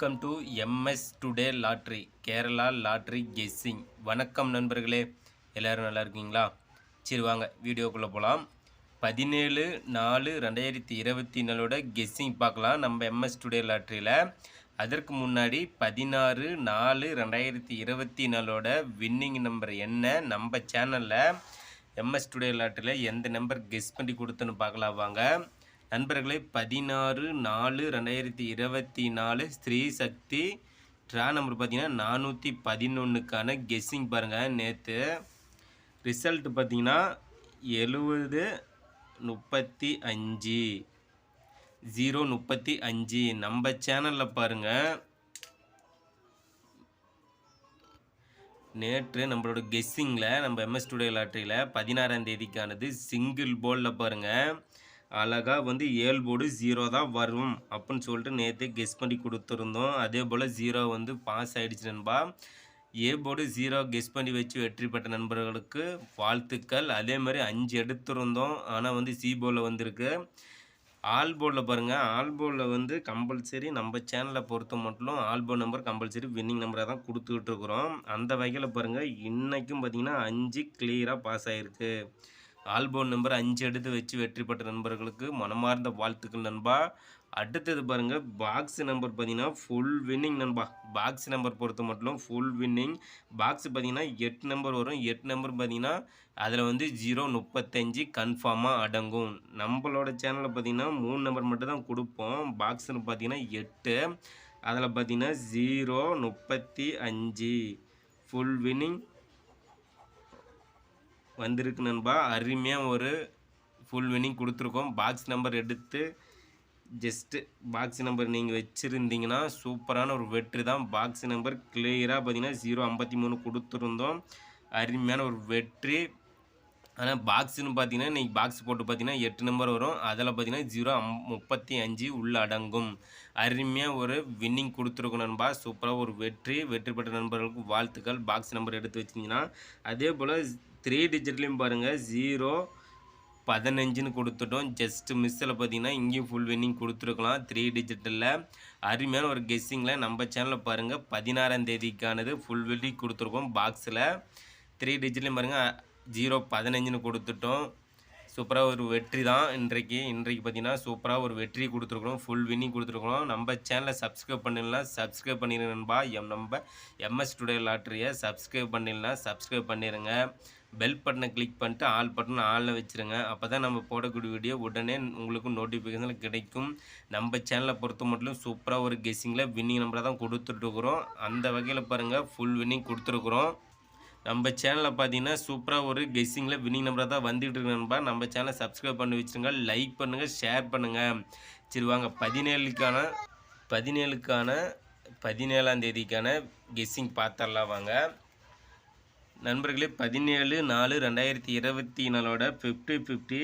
Welcome to MS today lottery Kerala lottery guessing. வணக்கம் நண்பர்களே. எல்லோரும் நல்லா இருக்கீங்களா? சரி வாங்க வீடியோக்குள்ளே போகலாம் பதினேழு நாலு ரெண்டாயிரத்தி இருபத்தி நாலோட கெஸ்ஸிங் பார்க்கலாம் நம்ம எம்எஸ் டுடே லாட்ரியில். அதற்கு முன்னாடி பதினாறு நாலு ரெண்டாயிரத்தி இருபத்தி நாலோட வின்னிங் நம்பர் என்ன? நம்ம சேனலில் எம்எஸ் டுடே லாட்ரியில் எந்த நம்பர் கெஸ் பண்ணி கொடுத்துன்னு பார்க்கலாம் வாங்க. நண்பர்களே பதினாறு நாலு ரெண்டாயிரத்தி இருபத்தி நாலு ஸ்திரீ சக்தி ட்ரா நம்பர் பார்த்தீங்கன்னா நானூற்றி பதினொன்றுக்கான கெஸ்ஸிங் பாருங்கள் நேற்று ரிசல்ட் பார்த்தீங்கன்னா எழுபது முப்பத்தி அஞ்சு. ஜீரோ முப்பத்தி அஞ்சு. நம்ம சேனலில் பாருங்கள் நேற்று நம்மளோட கெஸ்ஸிங்கில் நம்ம எம்எஸ் டுடே லாட்ரியில் பதினாறாம் தேதிக்கானது சிங்கிள் போலில் பாருங்கள் அழகாக வந்து ஏழு போர்டு ஜீரோ தான் வரும் அப்படின்னு சொல்லிட்டு நேற்றே கெஸ் பண்ணி கொடுத்துருந்தோம். அதே போல் ஜீரோ வந்து பாஸ் ஆகிடுச்சு நண்பா. ஏ போர்டு ஜீரோ கெஸ் பண்ணி வச்சு வெற்றி பெற்ற நண்பர்களுக்கு வாழ்த்துக்கள். அதே மாதிரி அஞ்சு எடுத்திருந்தோம். ஆனால் வந்து சி போர்டில் வந்திருக்கு. ஆல் போர்டில் பாருங்கள் ஆல் போர்டில் வந்து கம்பல்சரி நம்ம சேனலை பொறுத்த மட்டும் all board number compulsory winning நம்பரை தான் கொடுத்துக்கிட்டு இருக்கிறோம். அந்த வகையில் பாருங்கள் இன்றைக்கும் பார்த்தீங்கன்னா அஞ்சு கிளியராக பாஸ் ஆகிருக்கு ஆல்போன் நம்பர் அஞ்சு எடுத்து வச்சு வெற்றி பெற்ற நண்பர்களுக்கு மனமார்ந்த வாழ்த்துக்கள் நண்பா. அடுத்தது பாருங்கள் பாக்ஸ் நம்பர் பார்த்தீங்கன்னா ஃபுல் வின்னிங் நண்பா. பாக்ஸ் நம்பர் பொறுத்த மட்டும் ஃபுல் வின்னிங் பாக்ஸ் பார்த்தீங்கன்னா எட்டு நம்பர் வரும். எட்டு நம்பர் பார்த்தீங்கன்னா அதில் வந்து ஜீரோ முப்பத்தஞ்சு கன்ஃபார்மாக அடங்கும். நம்மளோட சேனலில் பார்த்தீங்கன்னா மூணு நம்பர் மட்டும் தான் கொடுப்போம். பாக்ஸ்னு பார்த்தீங்கன்னா எட்டு. அதில் பார்த்தீங்கன்னா ஜீரோ முப்பத்தி அஞ்சு. ஃபுல் வின்னிங் வந்திருக்கு நண்பா. அருமையாக ஒரு ஃபுல் வினிங் கொடுத்துருக்கோம். பாக்ஸ் நம்பர் எடுத்து ஜஸ்ட்டு பாக்ஸ் நம்பர் நீங்கள் வச்சுருந்தீங்கன்னா சூப்பரான ஒரு வெற்றி தான். பாக்ஸ் நம்பர் கிளியராக பார்த்தீங்கன்னா ஜீரோ ஐம்பத்தி மூணு கொடுத்துருந்தோம். அருமையான ஒரு வெற்றி. ஆனால் பாக்ஸுன்னு பார்த்தீங்கன்னா இன்றைக்கி பாக்ஸ் போட்டு பார்த்தீங்கன்னா எட்டு நம்பர் வரும். அதில் பார்த்தீங்கன்னா ஜீரோ அம் முப்பத்தி அஞ்சு உள்ள அடங்கும். அருமையாக ஒரு வின்னிங் கொடுத்துருக்கோம் நண்பா. சூப்பராக ஒரு வெற்றி. வெற்றி பெற்ற நண்பர்களுக்கு வாழ்த்துக்கள். பாக்ஸ் நம்பர் எடுத்து வச்சிங்கன்னா. அதே போல் த்ரீ டிஜிட்லேயும் பாருங்கள் ஜீரோ பதினஞ்சுன்னு கொடுத்துட்டோம். ஜஸ்ட்டு மிஸ்ஸில் பார்த்தீங்கன்னா இங்கேயும் ஃபுல் வின்னிங் கொடுத்துருக்கலாம். த்ரீ டிஜிட்டலில் அருமையான ஒரு கெஸ்ஸிங்கில் நம்ம சேனலில் பாருங்கள் பதினாறாம் தேதிக்கானது ஃபுல் வின்னிங் கொடுத்துருக்கோம் பாக்ஸில் த்ரீ டிஜிட்லேயும் பாருங்கள் ஜீரோ பதினஞ்சுன்னு கொடுத்துட்டோம். சூப்பராக ஒரு வெற்றி தான் இன்றைக்கு. இன்றைக்கு பார்த்தீங்கன்னா சூப்பராக ஒரு வெற்றி கொடுத்துருக்குறோம். ஃபுல் வின்னிங் கொடுத்துருக்குறோம். நம்ம சேனலை சப்ஸ்கிரைப் பண்ணிடலாம் சப்ஸ்கிரைப் பண்ணிடுங்கன்பா எம் நம்ம எம்எஸ் டுடே லாட்ரியை சப்ஸ்கிரைப் பண்ணிடலாம் சப்ஸ்கிரைப் பண்ணிடுங்க பெல் பட்டனை கிளிக் பண்ணிட்டு ஆல் பட்டன் ஆளில் வச்சுருங்க. அப்போ தான் நம்ம போடக்கூடிய வீடியோ உடனே உங்களுக்கு நோட்டிஃபிகேஷனில் கிடைக்கும். நம்ம சேனலை பொறுத்த மட்டும் சூப்பராக ஒரு கெஸ்ஸிங்கில் வின்னிங் நம்பரை தான் கொடுத்துட்ருக்குறோம் அந்த வகையில் பாருங்கள் ஃபுல் வின்னிங் கொடுத்துருக்குறோம். நம்ம சேனலில் பார்த்தீங்கன்னா சூப்பராக ஒரு கெஸ்ஸிங்கில் வின்னிங் நம்பரை தான் வந்துகிட்டு இருக்கு நம்ம சேனலை சப்ஸ்கிரைப் பண்ணி வச்சுருங்க லைக் பண்ணுங்கள் ஷேர் பண்ணுங்கள் சரி வாங்க. பதினேழுக்கான பதினேழுக்கான பதினேழாம் தேதிக்கான கெஸ்ஸிங் பார்த்துடலாம் வாங்க. நண்பர்களே பதினேழு நாலு ரெண்டாயிரத்தி இருபத்தி நாலோட fifty fifty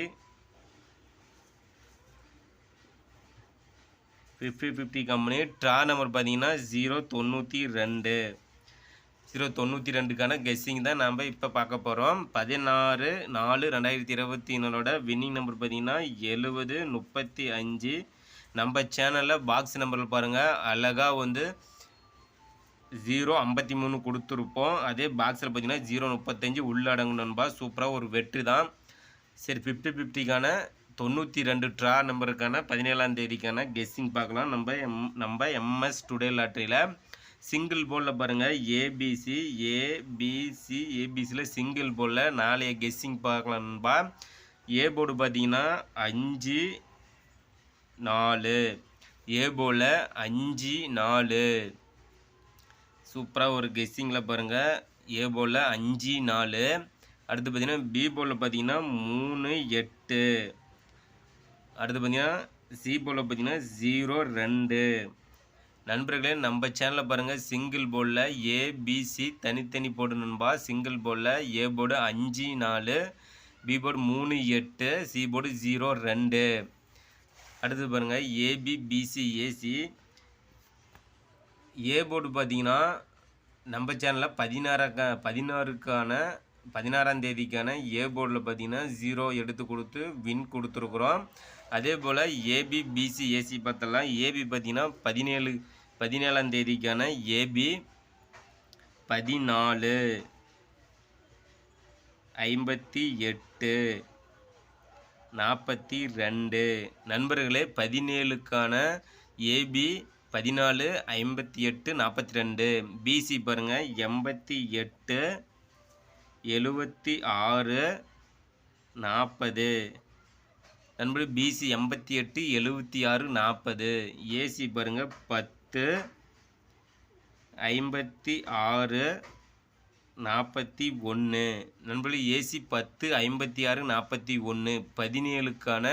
fifty fifty company draw number பார்த்தீங்கன்னா ஜீரோ தொண்ணூற்றி ரெண்டு. ஜீரோ தொண்ணூற்றி ரெண்டுக்கான கெஸ்ஸிங் தான் நம்ம இப்போ பார்க்க போகிறோம் பதினாறு நாலு ரெண்டாயிரத்தி இருபத்தி நாலோட வின்னிங் நம்பர் பார்த்தீங்கன்னா எழுபது முப்பத்தி அஞ்சு. நம்ம சேனலில் பாக்ஸ் நம்பரில் பாருங்கள் அழகாக வந்து ஜீரோ ஐம்பத்தி மூணு கொடுத்துருப்போம். அதே பாக்ஸில் பார்த்தீங்கன்னா ஜீரோ முப்பத்தஞ்சு உள்ளடங்கு நண்பா. சூப்பராக ஒரு வெற்றி தான். சரி ஃபிஃப்டி ஃபிஃப்டிக்கான தொண்ணூற்றி ரெண்டு ட்ரா நம்பருக்கான பதினேழாம் தேதிக்கான கெஸ்ஸிங் பார்க்கலாம். நம்ம எம் நம்ம எம்எஸ் டுடே லாட்ரியில் சிங்கிள் போலில் பாருங்கள் ஏபிசி ஏபிசி ஏபிசியில் சிங்கிள் போலில் நாளைய கெஸ்ஸிங் பார்க்கலாம் நண்பா. ஏ போர்டு பார்த்தீங்கன்னா அஞ்சு நாலு. ஏ போல் அஞ்சு நாலு. சூப்பராக ஒரு கெஸ்ஸிங்கில் பாருங்கள் ஏ போலில் அஞ்சு நாலு. அடுத்து பார்த்தீங்கன்னா பி போலில் பார்த்தீங்கன்னா மூணு எட்டு. அடுத்து பார்த்தீங்கன்னா சி போலில் பார்த்தீங்கன்னா ஜீரோ ரெண்டு. நண்பர்களே நம்ம சேனலில் பாருங்கள் சிங்கிள் போலில் ஏபிசி தனித்தனி போர்டு நண்பா. சிங்கிள் போலில் ஏ போர்டு அஞ்சு நாலு. பி போர்டு மூணு எட்டு. சி போர்டு ஜீரோ ரெண்டு. அடுத்து பாருங்கள் ஏபிபிசி ஏசி ஏ போர்டு பார்த்தீங்கன்னா நம்ம சேனலில் பதினாறாக்க பதினாறுக்கான பதினாறாம் தேதிக்கான ஏ போர்டில் பார்த்தீங்கன்னா ஜீரோ எடுத்து கொடுத்து வின் கொடுத்துருக்குறோம். அதே போல் ஏபி பிசி ஏசி பார்த்தலாம் ஏபி பார்த்தீங்கன்னா பதினேழு பதினேழாம் தேதிக்கான ஏபி பதினாலு ஐம்பத்தி எட்டு நாற்பத்தி ரெண்டு. நண்பர்களே பதினேழுக்கான ஏபி பதினாலு ஐம்பத்தி எட்டு நாற்பத்தி ரெண்டு. பிசி பாருங்கள் எண்பத்தி எட்டு எழுபத்தி ஆறு நாற்பது. நண்பர்கள் பிசி எண்பத்தி எட்டு எழுபத்தி ஆறு நாற்பது. ஏசி பாருங்கள் பத்து ஐம்பத்தி ஆறு நாற்பத்தி ஒன்று நண்பர்களே ஏசி பத்து ஐம்பத்தி ஆறு நாற்பத்தி ஒன்று பதினேழுக்கான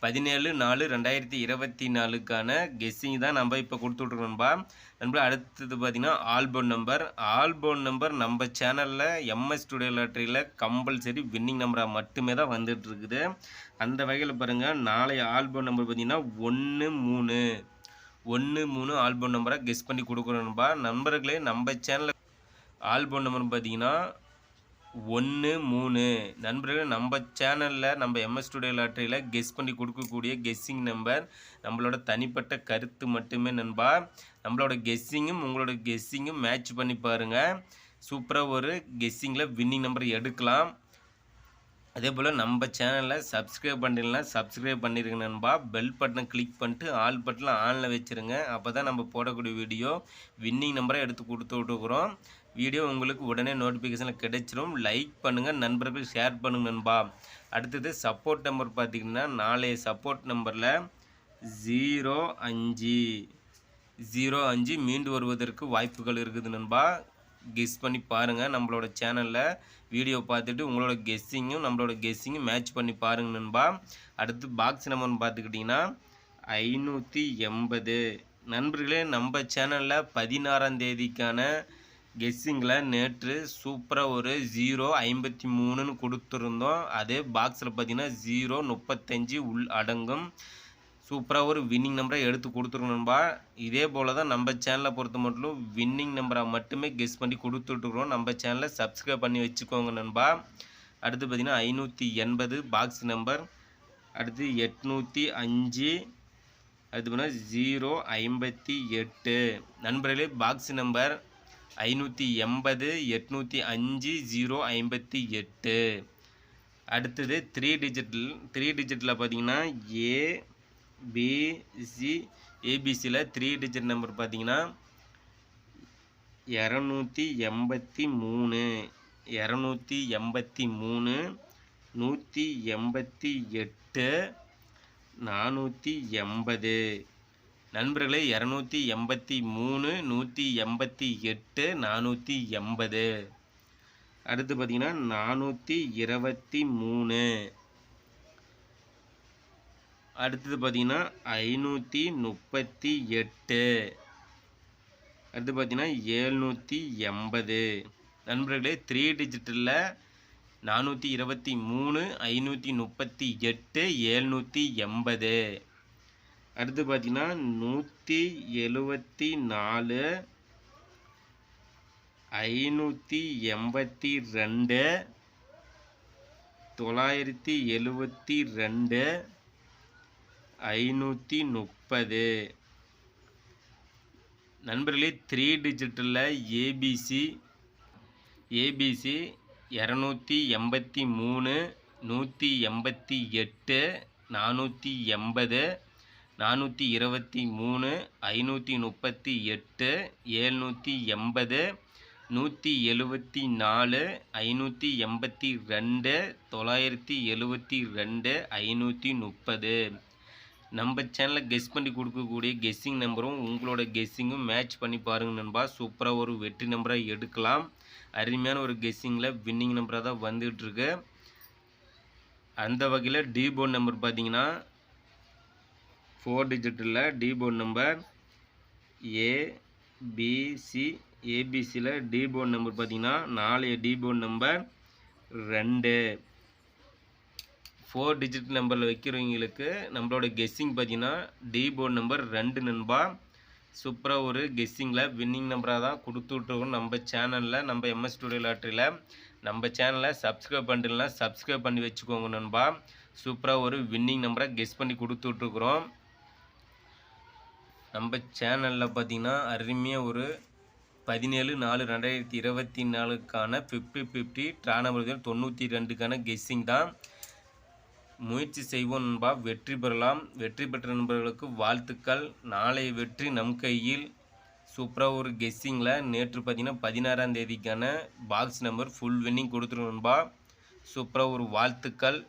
பதினேழு நாலு ரெண்டாயிரத்தி இருபத்தி நாலுக்கான கெஸ்ஸிங் தான் நம்ம இப்போ கொடுத்துட்ருக்கோம்பா நண்பர்களே அடுத்தது பார்த்திங்கன்னா ஆல்போன் நம்பர் ஆல்போன் நம்பர் நம்ம சேனலில் எம்எஸ் ஸ்டுடியோ லாட்ரியில் கம்பல்சரி வின்னிங் நம்பராக மட்டுமே தான் வந்துட்டுருக்குது அந்த வகையில் பாருங்கள் நாளைய ஆல்போன் நம்பர் பார்த்திங்கன்னா ஒன்று மூணு. ஒன்று மூணு ஆல்பம் நம்பரை கெஸ் பண்ணி கொடுக்குறோம்பா நண்பர்களே நம்ம சேனலில் ஆல்பம் நம்பர் பார்த்தீங்கன்னா ஒன்று மூணு. நண்பர்கள் நம்ம சேனலில் நம்ம எம்எஸ் ஸ்டுடியோ லாட்டரியில் கெஸ் பண்ணி கொடுக்கக்கூடிய கெஸ்ஸிங் நம்பர் நம்மளோட தனிப்பட்ட கருத்து மட்டுமே நண்பா. நம்மளோட கெஸ்ஸிங்கும் உங்களோட கெஸ்ஸிங்கும் மேட்ச் பண்ணி பாருங்கள் சூப்பராக ஒரு கெஸ்ஸிங்கில் வின்னிங் நம்பர் எடுக்கலாம். அதே போல் நம்ம சேனலில் சப்ஸ்கிரைப் பண்ணிடலாம். சப்ஸ்கிரைப் பண்ணிடுங்க நண்பா. பெல் பட்டனை கிளிக் பண்ணிட்டு ஆல் பட்டனில் ஆனில் வச்சுருங்க. அப்போ தான் நம்ம போடக்கூடிய வீடியோ வின்னிங் நம்பரை எடுத்து கொடுத்து விட்டுக்கிறோம் வீடியோ உங்களுக்கு உடனே நோட்டிஃபிகேஷனில் கிடைச்சிரும். லைக் பண்ணுங்கள் நண்பர்கள் ஷேர் பண்ணுங்க நண்பா. அடுத்தது சப்போர்ட் நம்பர் பார்த்திங்கன்னா நாளைய சப்போர்ட் நம்பரில் ஜீரோ அஞ்சு ஜீரோ அஞ்சு மீண்டு வருவதற்கு வாய்ப்புகள் இருக்குது நண்பா. கெஸ் பண்ணி பாருங்கள் நம்மளோட சேனலில் வீடியோ பார்த்துட்டு உங்களோட கெஸ்ஸிங்கும் நம்மளோட கெஸ்ஸிங்கும் மேட்ச் பண்ணி பாருங்க நண்பா. அடுத்து பாக்ஸ் நம்பர்னு பார்த்துக்கிட்டிங்கன்னா ஐநூற்றி எண்பது. நண்பர்களே நம்ம சேனலில் பதினாறாம் தேதிக்கான கெஸ்ஸிங்கில் நேற்று சூப்பராக ஒரு ஜீரோ ஐம்பத்தி மூணுன்னு கொடுத்துருந்தோம். அதே பாக்ஸில் பார்த்தீங்கன்னா ஜீரோ முப்பத்தஞ்சு உள் அடங்கும். சூப்பராக ஒரு வின்னிங் நம்பரை எடுத்து கொடுத்துருக்கணும்பா இதே போல் தான் நம்ம சேனலை பொறுத்த மட்டும் வின்னிங் நம்பரை மட்டுமே கெஸ் பண்ணி கொடுத்துட்ருக்குறோம் நம்ம சேனலை சப்ஸ்கிரைப் பண்ணி வச்சுக்கோங்க நண்பா. அடுத்து பார்த்திங்கன்னா ஐநூற்றி எண்பது பாக்ஸ் நம்பர் அடுத்து எட்நூற்றி அஞ்சு. அடுத்து பார்த்தீங்கன்னா ஜீரோ ஐம்பத்தி எட்டு. நண்பர்களே பாக்ஸ் நம்பர் ஐநூற்றி எண்பது எட்நூற்றி அஞ்சு ஜீரோ ஐம்பத்தி எட்டு. அடுத்தது த்ரீ டிஜிட்டில் த்ரீ டிஜிட்டில் பார்த்தீங்கன்னா ஏ பிசி ஏபிசியில் த்ரீ டிஜிட் நம்பர் பார்த்தீங்கன்னா இரநூத்தி எண்பத்தி மூணு இரநூத்தி எண்பத்தி மூணு நூற்றி எண்பத்தி எட்டு நானூற்றி எண்பது. நண்பர்களே இரநூத்தி எண்பத்தி மூணு நூற்றி எண்பத்தி எட்டு நானூற்றி எண்பது. அடுத்து பார்த்தீங்கன்னா நானூற்றி இருபத்தி மூணு. அடுத்தது பார்த்தீங்கன்னா ஐநூற்றி முப்பத்தி எட்டு. அடுத்து பார்த்தீங்கன்னா ஏழ்நூற்றி எண்பது. நண்பர்களே த்ரீ டிஜிட்டலில் நானூற்றி இருபத்தி மூணு ஐநூற்றி முப்பத்தி எட்டு ஏழ்நூற்றி எண்பது. அடுத்து பார்த்தீங்கன்னா நூற்றி எழுபத்தி நாலு ஐநூற்றி எண்பத்தி ரெண்டு தொள்ளாயிரத்தி எழுபத்தி ரெண்டு ஐநூற்றி முப்பது. நண்பர்களே த்ரீ டிஜிட்டலில் ஏபிசி ஏபிசி இரநூத்தி எண்பத்தி மூணு நூற்றி எண்பத்தி எட்டு நானூற்றி எண்பது நானூற்றி இருபத்தி மூணு ஐநூற்றி முப்பத்தி எட்டு ஏழ்நூற்றி எண்பது நூற்றி எழுபத்தி நாலு ஐநூற்றி எண்பத்தி ரெண்டு தொள்ளாயிரத்தி எழுபத்தி ரெண்டு ஐநூற்றி முப்பது. நம்ம சேனலில் கெஸ் பண்ணி கொடுக்கக்கூடிய கெஸ்ஸிங் நம்பரும் உங்களோட கெஸ்ஸிங்கும் மேட்ச் பண்ணி பாருங்க நண்பா. சூப்பராக ஒரு வெற்றி நம்பராக எடுக்கலாம். அருமையான ஒரு கெஸ்ஸிங்கில் வின்னிங் நம்பராக தான் வந்துகிட்ருக்கு அந்த வகையில் டிபோன் போர்ட் நம்பர் பார்த்தீங்கன்னா ஃபோர் டிஜிட்டில் டி நம்பர் ஏபிசி ஏபிசியில் டி நம்பர் பார்த்தீங்கன்னா நாலு டி நம்பர் ரெண்டு. ஃபோர் டிஜிட் நம்பரில் வைக்கிறவங்களுக்கு நம்மளோட கெஸ்ஸிங் பார்த்தீங்கன்னா டி நம்பர் ரெண்டு நண்பா. சூப்பராக ஒரு கெஸ்ஸிங்கில் வின்னிங் நம்பராக தான் கொடுத்துட்ருக்கோம் நம்ம சேனலில் நம்ம எம்எஸ் ஸ்டுடியோ லாட்ரியில் நம்ம சேனலை சப்ஸ்கிரைப் பண்ணிட்டுலாம் சப்ஸ்கிரைப் பண்ணி வச்சுக்கோங்க நண்பா. சூப்பராக ஒரு வின்னிங் நம்பரை கெஸ் பண்ணி கொடுத்துட்ருக்குறோம் நம்ம சேனலில் பார்த்தீங்கன்னா அருமையாக ஒரு பதினேழு நாலு ரெண்டாயிரத்தி இருபத்தி நாலுக்கான ஃபிஃப்டி ஃபிஃப்டி ட்ரானபர்கள் தொண்ணூற்றி ரெண்டுக்கான கெஸ்ஸிங் தான். முயற்சி செய்வோம் நண்பா வெற்றி பெறலாம். வெற்றி பெற்ற நண்பர்களுக்கு வாழ்த்துக்கள். நாளை வெற்றி நம் கையில். சூப்பராக ஒரு கெஸ்ஸிங்கில் நேற்று பார்த்தீங்கன்னா பதினாறாம் தேதிக்கான பாக்ஸ் நம்பர் ஃபுல் வின்னிங் கொடுத்துருவோம் நண்பா. சூப்பராக ஒரு வாழ்த்துக்கள்.